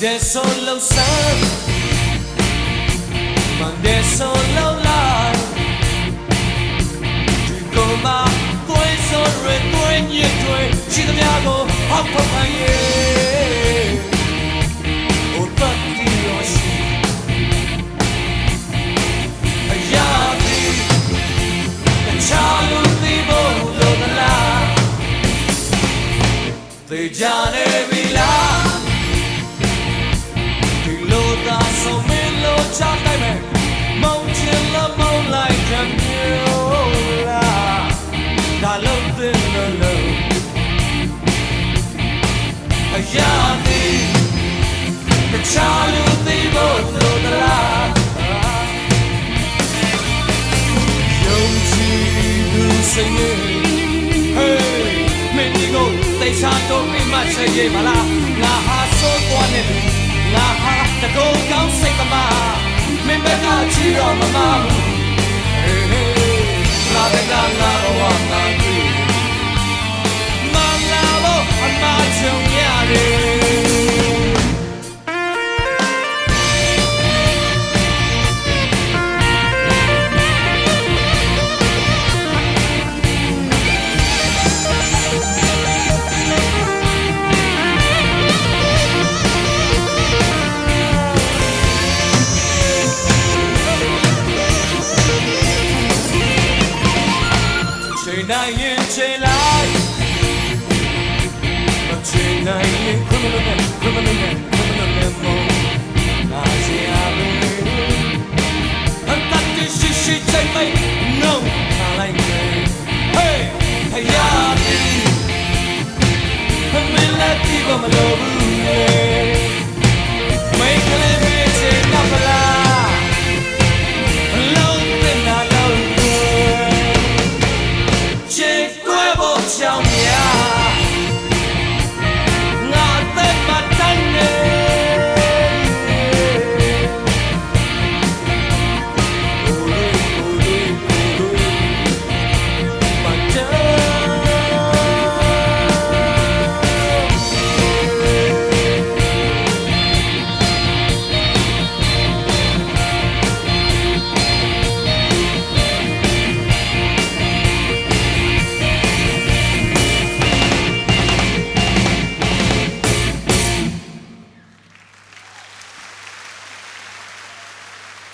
Monday solo sun Monday solo life ဒီကမှာသွေးစောရသွေးညစ်တွေရှိသမျှကိုဟောက်ဖောက်ခိုင်းရဲ့ Oh but you အရာဒီတခြားလူသိဖို့လို့လားယုံကြည်သူစိတ်နဲ့ Hey မင်းဒီကိုတေချာတော့ပြမချေရမလားငါဟာဆိုးသွားနေပြီငါဟာတကောကောင်းစိတ်ကမမင်းဘက်ကချီတော့မမဘူး န်တိုင်းရင်ချိန်လိုက်မချိန်တိုင်းရင် criminal နဲ့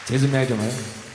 ကျေးဇူးများကြပါမယ်